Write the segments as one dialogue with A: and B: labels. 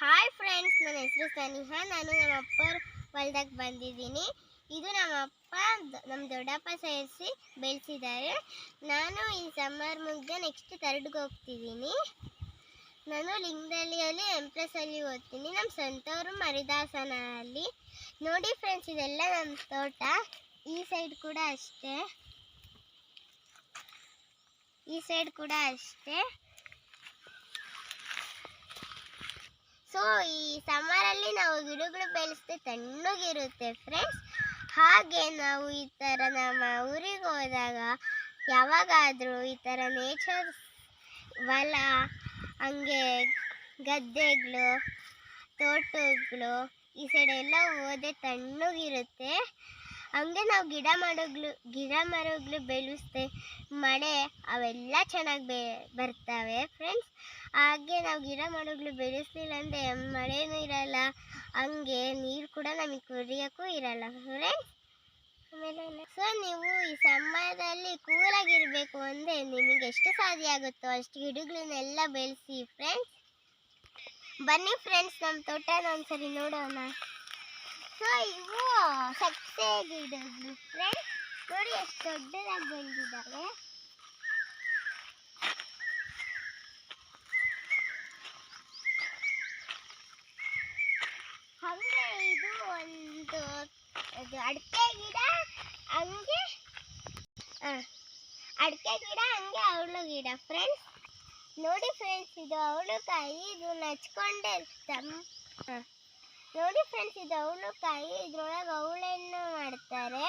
A: Hi friends ನನ್ನ ಹೆಸರು ಸನಿಹ ನಾನು ನಮ್ಮ ಅಪ್ಪರ ಹೊಲ್ದಾಗ ಬಂದಿದ್ದೀನಿ. ಇದು ನಮ್ಮ ಅಪ್ಪ, ನಮ್ಮ ದೊಡ್ಡಪ್ಪ ಸೇರಿಸಿ ಬೆಳೆಸಿದ್ದಾರೆ. ನಾನು ಈ ಸಮ್ಮರ್ ಮುಗಿದ ನೆಕ್ಸ್ಟ್ ತರ್ಡ್ಗೆ ಹೋಗ್ತಿದ್ದೀನಿ. ನಾನು ಲಿಂಗದಳ್ಳಿಯಲ್ಲಿ ಎಂಪ್ರೆಸ್ಸಲ್ಲಿ ಓದ್ತೀನಿ. ನಮ್ಮ ಸ್ವಂತವರು ಮರಿದಾಸನಲ್ಲಿ ನೋಡಿ ಫ್ರೆಂಡ್ಸ್ ಇದೆಲ್ಲ ನಮ್ಮ ತೋಟ. ಈ ಸೈಡ್ ಕೂಡ ಅಷ್ಟೇ. ಈ ಸೈಡ್ ಕೂಡ ಅಷ್ಟೇ. ಸೊ ಈ ಸಮ್ಮರಲ್ಲಿ ನಾವು ಗಿಡಗಳು ಬೆಳೆಸಿದ್ರೆ ತಣ್ಣಗಿರುತ್ತೆ ಫ್ರೆಂಡ್ಸ್ ಹಾಗೆ ನಾವು ಈ ಥರ ನಮ್ಮ ಊರಿಗೆ ಹೋದಾಗ ಯಾವಾಗಾದರೂ ಈ ಥರ ನೇಚರ್ ಹೊಲ, ಹಂಗೆ ಗದ್ದೆಗಳು, ತೋಟಗಳು ಈ ಸೈಡೆಲ್ಲ ಹೋದೆ ತಣ್ಣಗಿರುತ್ತೆ. ಹಂಗೆ ನಾವು ಗಿಡ ಮರಗಳು ಗಿಡ ಮರಗಳು ಬೆಳೆಸ್ದೆ ಮಳೆ ಅವೆಲ್ಲ ಚೆನ್ನಾಗಿ ಬೆ, ಬರ್ತವೆ ಫ್ರೆಂಡ್ಸ್ ಹಾಗೆ ನಾವು ಗಿಡ ಮರಗಳು ಬೆಳೆಸಲಿಲ್ಲ ಅಂದರೆ ಮಳೆನೂ ಇರಲ್ಲ, ಹಂಗೆ ನೀರು ಕೂಡ ನಮಗೆ ಕುಡಿಯೋಕ್ಕೂ ಇರಲ್ಲ ಫ್ರೆಂಡ್ಸ್ ಆಮೇಲೆ ಸೊ ನೀವು ಈ ಸಮಯದಲ್ಲಿ ಕೂಲಾಗಿರಬೇಕು ಅಂದರೆ ನಿಮಗೆ ಎಷ್ಟು ಸಾಧ್ಯ ಆಗುತ್ತೋ ಅಷ್ಟು ಗಿಡಗಳನ್ನೆಲ್ಲ ಬೆಳೆಸಿ ಫ್ರೆಂಡ್ಸ್ ಬನ್ನಿ ಫ್ರೆಂಡ್ಸ್ ನಮ್ಮ ತೋಟನ ಒಂದ್ಸರಿ ನೋಡೋಣ. ಸೊ ಇವು ಗಿಡಗಳು. ಫ್ರೆಂಡ್ಸ್ ನೋಡಿ ಎಷ್ಟು ದೊಡ್ಡದಾಗಿ ಬಂದಿದ್ದಾವೆ. ಹಂಗೆ ಇದು ಒಂದು ಅಡಿಕೆ ಗಿಡ, ಹಂಗೆ ಅಡಿಕೆ ಗಿಡ, ಹಂಗೆ ಅವಳು ಗಿಡ. ಫ್ರೆಂಡ್ಸ್ ನೋಡಿ ಫ್ರೆಂಡ್ಸ್ ಇದು ಅವಳು ಕಾಯಿ ಇದು ನಚ್ಕೊಂಡೆ ತಮ್ ಹ. ನೋಡಿ ಫ್ರೆಂಡ್ಸ್ ಇದು ಅವಳುಕಾಯಿ ಇದ್ರೊಳಗೆ ಅವಳೆಣ್ಣು ಮಾಡ್ತಾರೆ.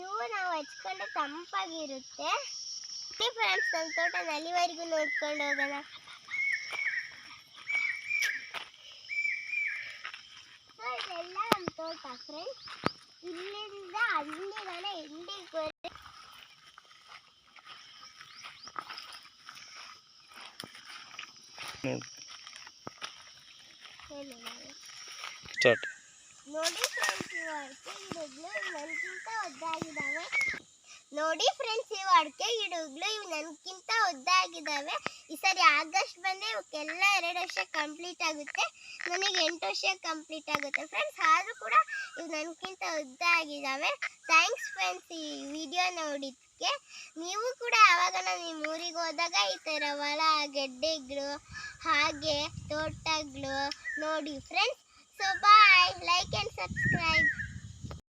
A: ಇವು ನಾವು ಹಚ್ಕೊಂಡ್ರೆ ತಂಪಾಗಿರುತ್ತೆ. ಫ್ರೆಂಡ್ಸ್ ನಮ್ಮ ತೋಟ ನಲಿವರೆಗೂ ನೋಡ್ಕೊಂಡು ಹೋಗೋಣ. ಇದೆಲ್ಲ ನಮ್ಮ ತೋಟ ಫ್ರೆಂಡ್ಸ್ ಇಲ್ಲಿಂದ ಅಲ್ಲಿಗಾನ ಎಂಡಿಗೆ ಬರುತ್ತೆ. ಹೇಳಿ.
B: ಸ್ಟಾರ್ಟ್
A: ನೋಡಿ ಫ್ರೆಂಡ್ಸ್ ಇವು ಅಡಿಕೆ ಗಿಡಗಳು ನನಗಿಂತ ಒದ್ದಾಗಿದ್ದಾವೆ ನೋಡಿ ಫ್ರೆಂಡ್ಸ್ ಇವು ಅಡಿಕೆ ಇವು ನನಗಿಂತ ಒದ್ದಾಗಿದ್ದಾವೆ ಈ ಸರಿ ಆಗಸ್ಟ್ ಬಂದರೆ ಇವಕ್ಕೆಲ್ಲ ಎರಡು ವರ್ಷ ಕಂಪ್ಲೀಟ್ ಆಗುತ್ತೆ. ನನಗೆ ಎಂಟು ವರ್ಷ ಕಂಪ್ಲೀಟ್ ಆಗುತ್ತೆ. ಫ್ರೆಂಡ್ಸ್ ಆದರೂ ಕೂಡ ಇವು ನನಗಿಂತ ಉದ್ದ ಆಗಿದಾವೆ ಥ್ಯಾಂಕ್ಸ್ ಫ್ರೆಂಡ್ಸ್ ಈ ವಿಡಿಯೋ ನೋಡಿದ್ದಕ್ಕೆ ನೀವು ಕೂಡ ಯಾವಾಗ ನಿಮ್ಮ ಊರಿಗೆ ಹೋದಾಗ ಈ ಥರ ಹೊಲ, ಗೆಡ್ಡೆಗಳು, ಹಾಗೆ ತೋಟಗಳು ನೋಡಿ friends So bye, like and subscribe.